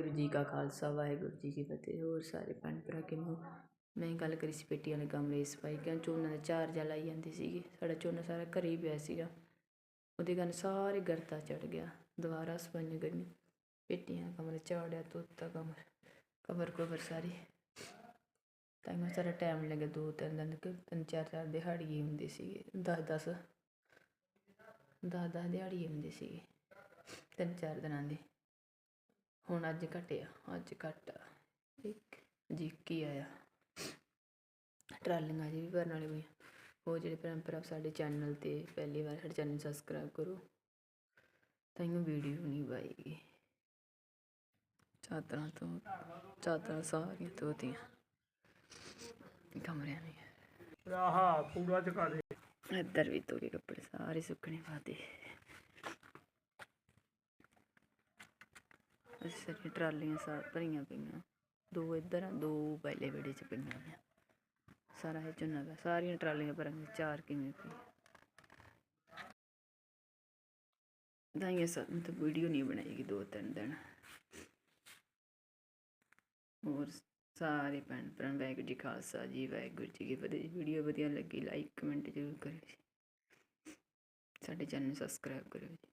ਵਾਹਿਗੁਰੂ ਜੀ ਕਾ ਖਾਲਸਾ, ਵਾਹਿਗੁਰੂ ਜੀ ਕੀ ਫਤਿਹ। ਹੋਰ ਸਾਰੇ ਭੈਣ ਭਰਾ ਕਿਵੇਂ ਹੋ? ਮੈਂ ਗੱਲ ਕਰੀ ਸੀ ਪੇਟੀਆਂ ਦੇ ਕਮਰੇ ਸਫ਼ਾਈ ਕਿਉਂ ਝੋਨਾ ਦੇ ਚਾਰ ਜਾ ਲਾਈ ਜਾਂਦੇ ਸੀਗੇ। ਸਾਡਾ ਝੋਨਾ ਸਾਰਾ ਘਰੇ ਹੀ ਪਿਆ ਸੀਗਾ। ਉਹਦੇ ਕਾਰਨ ਸਾਰੇ ਗਰਤਾ ਚੜ ਗਿਆ। ਦੁਬਾਰਾ ਸਫਾਈਆਂ ਕਰੀਆਂ ਪੇਟੀਆਂ ਕਮਰੇ ਝਾੜਿਆ ਧੋਤਾ ਕਮਰ, ਕਵਰ ਕਵਰ ਸਾਰੀ। ਤਾਂ ਮੈਂ ਸਾਰਾ ਟਾਈਮ ਲੱਗਿਆ ਦੋ ਤਿੰਨ ਦਿਨ ਕਿ ਤਿੰਨ ਚਾਰ ਚਾਰ ਦਿਹਾੜੀ ਹੁੰਦੇ ਸੀਗੇ। ਦਸ ਦਸ ਦਸ ਦਸ ਦਿਹਾੜੀ ਹੁੰਦੇ ਸੀਗੇ। ਤਿੰਨ ਚਾਰ ਦਿਨਾਂ ਦੀ। ਹੁਣ ਅੱਜ ਘਟਿਆ ਅੱਜ ਘੱਟ ਇੱਕ ਜੀ ਕੀ ਆਇਆ। ਟਰਾਲੀਆਂ ਜੀ ਵੀ ਭਰਨ ਵਾਲੀ ਹੋਈਆਂ ਉਹ ਜਿਹੜੇ ਭਰਾ ਸਾਡੇ ਚੈਨਲ ਤੇ ਪਹਿਲੀ ਵਾਰ ਸਾਡੇ ਚੈਨਲ ਸਬਸਕ੍ਰਾਈਬ ਕਰੋ। ਤਾਂ ਇਹ ਵੀਡੀਓ ਨਹੀਂ ਪਾਏਗੀ ਚਾਦਰਾਂ ਤੋਂ ਚਾਦਰਾਂ ਸਾਰੀਆਂ ਧੋਤੀਆਂ। ਕਮਰਿਆਂ ਨੇ ਆਹਾ ਪੂਰਾ ਚਕਾ ਦੇ। ਇੱਧਰ ਵੀ ਧੋ ਕੇ ਕੱਪੜੇ ਸਾਰੇ ਸੁੱਕਣੇ ਪਾਤੇ ਅਸੀਂ ਸਾਰੀਆਂ ਟਰਾਲੀਆਂ ਸਾਰ ਭਰੀਆਂ ਪਈਆਂ। ਦੋ ਇੱਧਰ ਆ, ਦੋ ਪਹਿਲੇ ਵਿਹੜੇ ਚ ਪਈਆਂ ਨੇ ਸਾਰਾ ਇਹ ਝੋਨਾ ਪਿਆ, ਸਾਰੀਆਂ ਟਰਾਲੀਆਂ ਭਰਾਂਗੇ ਚਾਰ ਕਿਵੇਂ ਪਈ ਦਾਈਏ ਸਾਨੂੰ ਤਾਂ ਵੀਡੀਓ ਨਹੀਂ ਬਣਾਏਗੀ ਦੋ ਤਿੰਨ ਦਿਨ। ਹੋਰ ਸਾਰੇ ਭੈਣ ਭਰਾ, ਵਾਹਿਗੁਰੂ ਜੀ ਖਾਲਸਾ ਜੀ, ਵਾਹਿਗੁਰੂ ਜੀ ਕੀ ਫਤਿਹ। ਵੀਡੀਓ ਵਧੀਆ ਲੱਗੀ, ਲਾਈਕ, ਕਮੈਂਟ ਜ਼ਰੂਰ ਕਰਿਓ ਜੀ। ਸਾਡੇ ਚੈਨਲ ਨੂੰ ਸਬਸਕ੍ਰਾਈਬ ਕਰਿਓ ਜੀ।